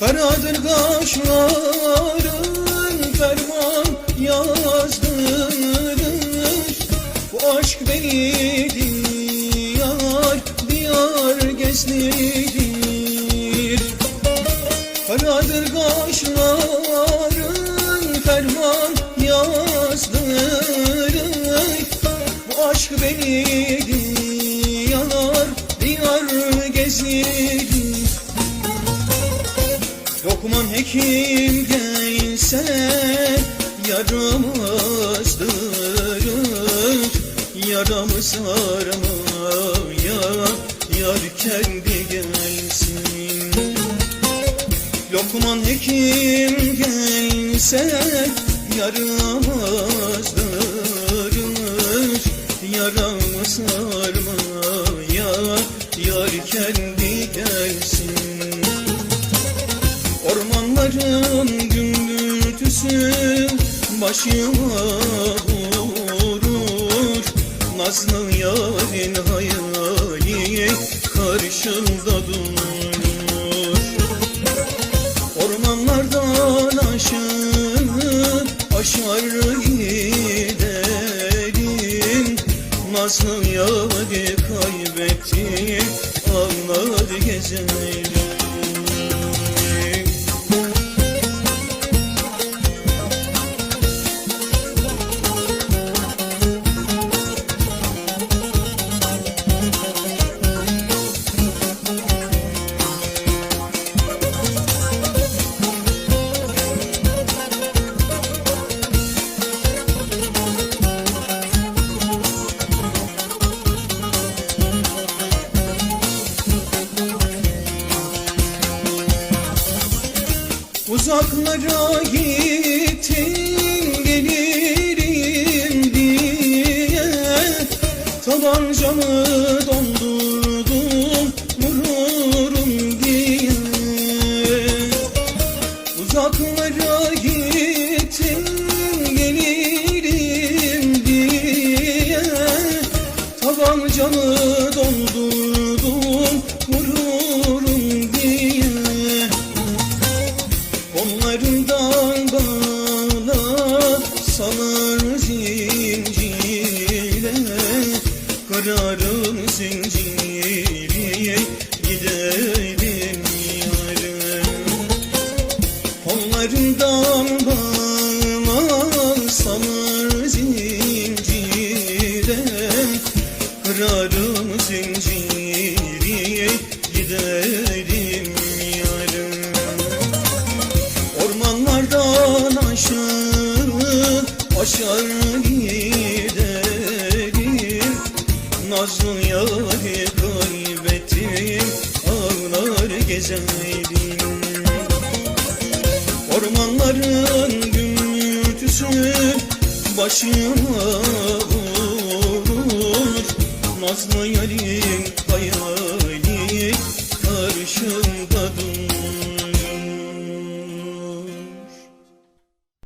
Karadır kaşların ferman yazdırır Bu aşk beni diyar diyar gezdirir. Karadır kaşların ferman yazdırır Bu aşk beni diyar diyar gezdirir Lokman hekim gelse yaramazdır Yaramı sarmaya yar kendi gelsin. Lokman hekim gelse yaramazdır Yaramı sarmaya yar kendi gelsin Ormanların gümbürtüsü başıma vurur. Nazlı yarın hayali karşımda durur. Ormanlardan aşağı aşar giderim. Nazlı yarı kaybettim ağlar gezerim Uzaklara gittim gelirim diye. Tabancamı zinciri giderim yarım Onlarından bana salar zincire Kararın zinciri giderim yarım Ormanlardan aşağı aşağı gezerim Ormanların gürültüsü başıma vurur. Nazlı yarim karşımda